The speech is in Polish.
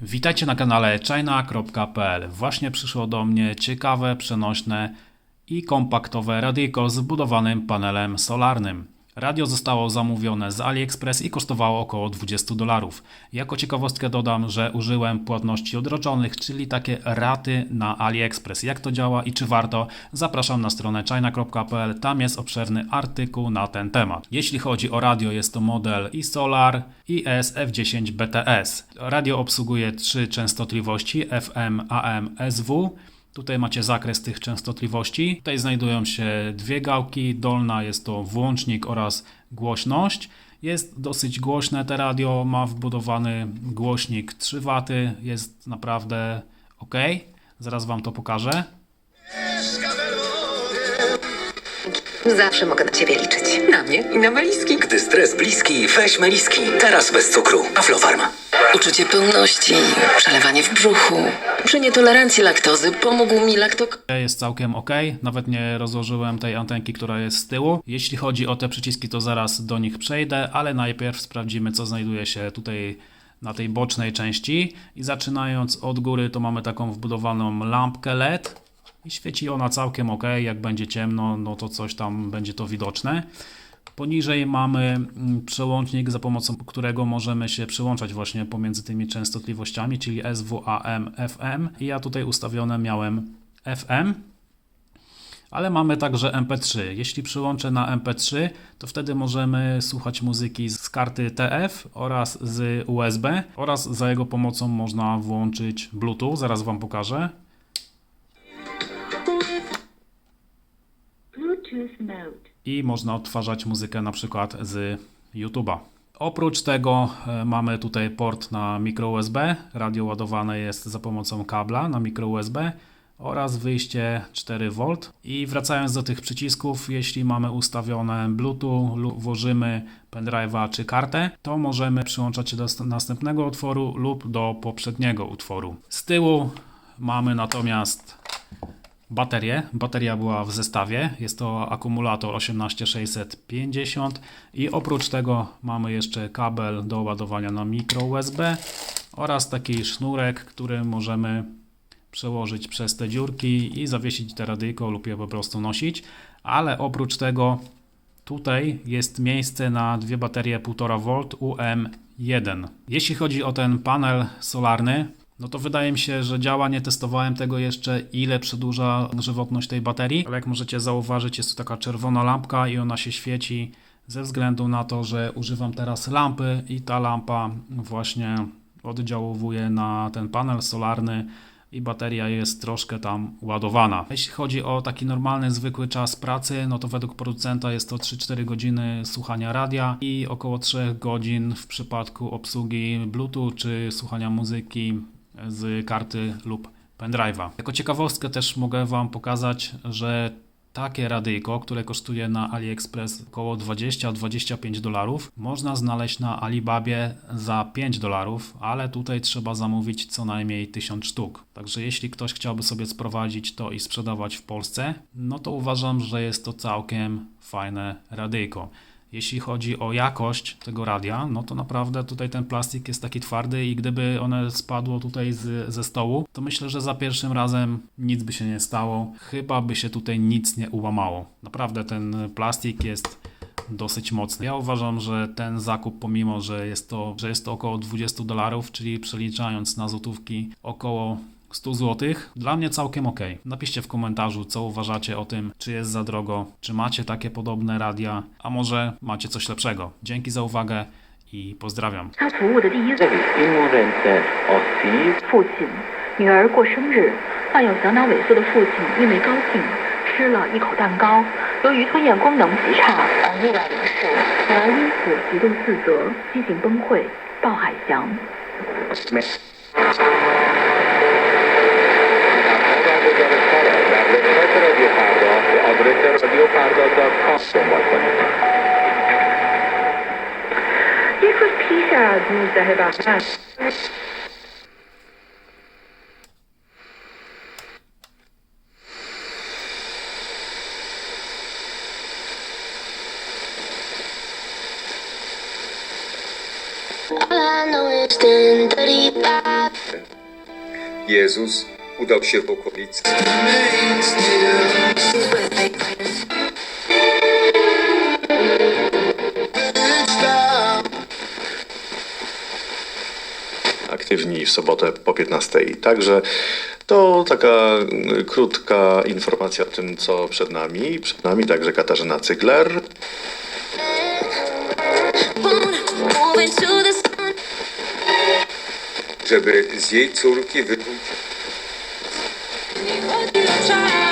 Witajcie na kanale china.pl. Właśnie przyszło do mnie ciekawe, przenośne i kompaktowe radyjko z wbudowanym panelem solarnym. Radio zostało zamówione z AliExpress i kosztowało około 20 dolarów. Jako ciekawostkę dodam, że użyłem płatności odroczonych, czyli takie raty na AliExpress. Jak to działa i czy warto? Zapraszam na stronę china.pl. Tam jest obszerny artykuł na ten temat. Jeśli chodzi o radio, jest to model iSolar IS F10 BTS. Radio obsługuje trzy częstotliwości FM, AM, SW. Tutaj macie zakres tych częstotliwości. Tutaj znajdują się dwie gałki. Dolna jest to włącznik oraz głośność. Jest dosyć głośne te radio, ma wbudowany głośnik 3 W. Jest naprawdę ok. Zaraz Wam to pokażę. Zawsze mogę na ciebie liczyć. Na mnie i na walizki. Gdy stres bliski, weź meliski. Teraz bez cukru. Aflofarm. Uczucie pełności, przelewanie w brzuchu. Przy nietolerancji laktozy pomógł mi laktok... Jest całkiem ok. Nawet nie rozłożyłem tej antenki, która jest z tyłu. Jeśli chodzi o te przyciski, to zaraz do nich przejdę, ale najpierw sprawdzimy, co znajduje się tutaj na tej bocznej części. I zaczynając od góry, to mamy taką wbudowaną lampkę LED. I świeci ona całkiem ok. Jak będzie ciemno, no to coś tam będzie to widoczne. Poniżej mamy mm, przełącznik, za pomocą którego możemy się przełączać właśnie pomiędzy tymi częstotliwościami, czyli SW, AM, FM. I ja tutaj ustawione miałem FM, ale mamy także MP3. Jeśli przyłączę na MP3, to wtedy możemy słuchać muzyki z karty TF oraz z USB oraz za jego pomocą można włączyć Bluetooth. Zaraz Wam pokażę. I można odtwarzać muzykę na przykład z YouTube'a. Oprócz tego e, mamy tutaj port na micro USB. Radio ładowane jest za pomocą kabla na micro USB oraz wyjście 4V. I wracając do tych przycisków, jeśli mamy ustawione Bluetooth lub włożymy pendrive'a czy kartę, to możemy przyłączać się do st- następnego utworu lub do poprzedniego utworu. Z tyłu mamy natomiast baterię. Bateria była w zestawie. Jest to akumulator 18650 i oprócz tego mamy jeszcze kabel do ładowania na mikro USB oraz taki sznurek, który możemy przełożyć przez te dziurki i zawiesić te radyjko lub je po prostu nosić. Ale oprócz tego Tutaj jest miejsce na dwie baterie 1,5V UM1. Jeśli chodzi o ten panel solarny, no to wydaje mi się, że działa. Nie testowałem tego jeszcze, ile przedłuża żywotność tej baterii, ale jak możecie zauważyć, jest tu taka czerwona lampka i ona się świeci ze względu na to, że używam teraz lampy i ta lampa właśnie oddziałuje na ten panel solarny i bateria jest troszkę tam ładowana. Jeśli chodzi o taki normalny, zwykły czas pracy, no to według producenta jest to 3-4 godziny słuchania radia i około 3 godzin w przypadku obsługi Bluetooth czy słuchania muzyki z karty lub pendrive'a. Jako ciekawostkę też mogę Wam pokazać, że takie radyjko, które kosztuje na AliExpress około 20-25 dolarów, można znaleźć na Alibabie za 5 dolarów, ale tutaj trzeba zamówić co najmniej 1000 sztuk. Także jeśli ktoś chciałby sobie sprowadzić to i sprzedawać w Polsce, no to uważam, że jest to całkiem fajne radyjko. Jeśli chodzi o jakość tego radia, no to naprawdę tutaj ten plastik jest taki twardy i gdyby one spadło tutaj z, ze stołu, to myślę, że za pierwszym razem nic by się nie stało. Chyba by się tutaj nic nie ułamało. Naprawdę ten plastik jest dosyć mocny. Ja uważam, że ten zakup, pomimo że jest to, że jest to około 20 dolarów, czyli przeliczając na złotówki około 100 zł, dla mnie całkiem ok. Napiszcie w komentarzu, co uważacie o tym, czy jest za drogo, czy macie takie podobne radia, a może macie coś lepszego. Dzięki za uwagę i pozdrawiam. 他服务的第一这里英文认证哦 C 父亲，女儿过生日，患有小脑萎缩的父亲因为高兴吃了一口蛋糕，由于吞咽功能极差而意外离世，女儿因此极度自责，激情崩溃，报海翔。 Chyba czas. Jezus udał się w okolicy. Aktywni w sobotę po 15. Także to taka krótka informacja o tym, co przed nami. Przed nami także Katarzyna Cygler. żeby z jej córki Try